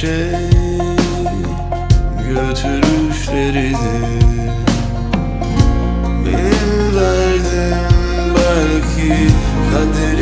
şey götürüşlerini Benim derdim belki kaderim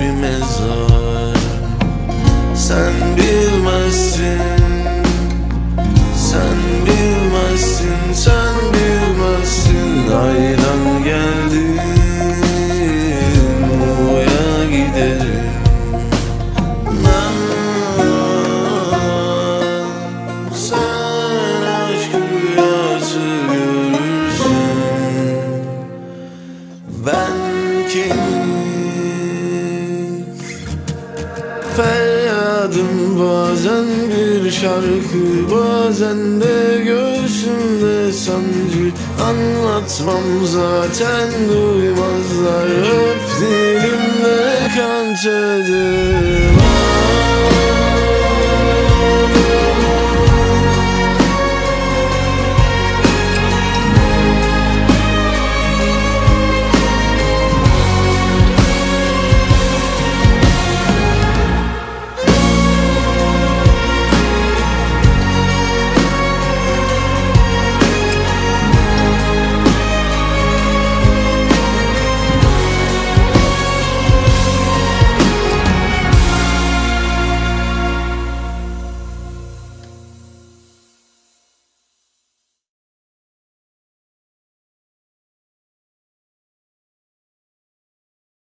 bir mezar. Sen bilmezsin Sen bilmezsin Sen bilmezsin. Aydan geldim Buraya giderim. Sen aşk rüyası görürsün. Ben kemik Feryadım bazen bir şarkı Bazen de göğsümde sancı. Anlatmam zaten duymazlar. Öp dilimde kan tadı